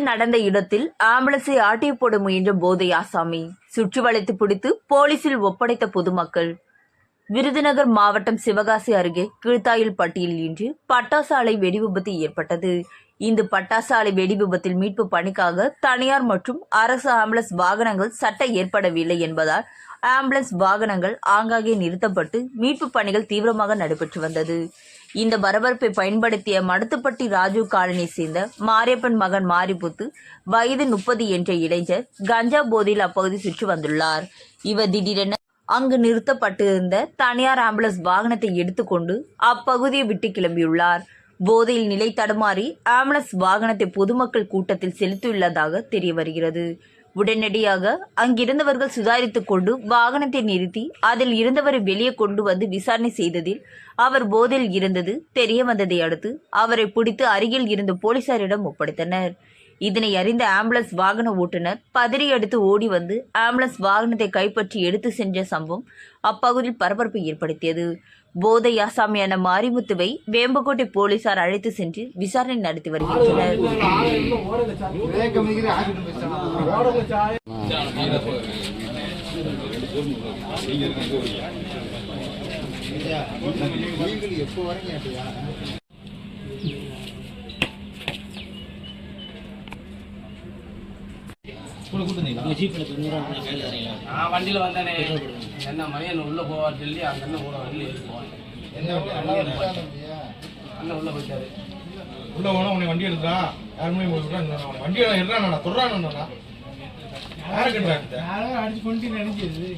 நடந்த இடத்தில் ஆம்புலன்ஸை ஆட்டி போட முயன்ற போதை ஆசாமி சுற்றி வளைத்து பிடித்து போலீசில் ஒப்படைத்த பொதுமக்கள். விருதுநகர் மாவட்டம் சிவகாசி அருகே கீழ்த்தாயில் பட்டியில் இன்று பட்டாசு ஆலை வெடி விபத்து ஏற்பட்டது. இந்த பட்டாசாலை வெடி விபத்தில் மீட்பு பணிக்காக தனியார் மற்றும் அரசு ஆம்புலன்ஸ் வாகனங்கள் சட்ட ஏற்படவில்லை என்பதால் ஆம்புலன்ஸ் வாகனங்கள் ஆங்காங்கே நிறுத்தப்பட்டு மீட்பு பணிகள் தீவிரமாக நடைபெற்று வந்தது. இந்த பரபரப்பை பயன்படுத்திய மடத்துப்பட்டி ராஜு காலனி சேர்ந்த மாரியப்பன் மகன் மாரிபுத்து வயது முப்பது என்ற இளைஞர் கஞ்சா போதையில் அப்பகுதி சுற்றி வந்துள்ளார். இவர் திடீரென அங்கு நிறுத்தப்பட்டிருந்த தனியார் ஆம்புலன்ஸ் வாகனத்தை எடுத்துக்கொண்டு அப்பகுதியை விட்டு கிளம்பியுள்ளார். போதையில் நிலை தடுமாறி ஆம்புலன்ஸ் வாகனத்தை பொதுமக்கள் கூட்டத்தில் செலுத்தியுள்ளதாக தெரிய வருகிறது. உடனடியாக அங்கிருந்தவர்கள் சுதாரித்துக் கொண்டு வாகனத்தை நிறுத்தி அதில் இருந்தவரை வெளியே கொண்டு வந்து விசாரணை செய்ததில் அவர் போதையில் இருந்தது தெரிய வந்ததை அடுத்து அவரை பிடித்து அருகில் இருந்த போலீசாரிடம் ஒப்படைத்தனர். இதனை அறிந்த ஆம்புலன்ஸ் வாகன ஓட்டுநர் பதறியடுத்து ஓடி வந்து ஆம்புலன்ஸ் வாகனத்தை கைப்பற்றி எடுத்து சென்ற சம்பவம் அப்பகுதியில் பரபரப்பை ஏற்படுத்தியது. போதை ஆசாமியான மாரிமுத்துவை வேம்பக்கோட்டை போலீசார் அழைத்து சென்று விசாரணை நடத்தி வருகின்றனர். நான் வண்டியில் வந்தேனே. என்ன மணி என்ன உள்ளே போவார் சொல்லி அந்த அண்ணன் கூட வெளியே அண்ணன் உள்ளே போயிட்டாரு. உள்ள போனா உன்னை வண்டி எடுக்கிறா யாருமே வண்டி எடுறான் தொடுறான் யாருக்கு அடிச்சு கொண்டு நினைச்சது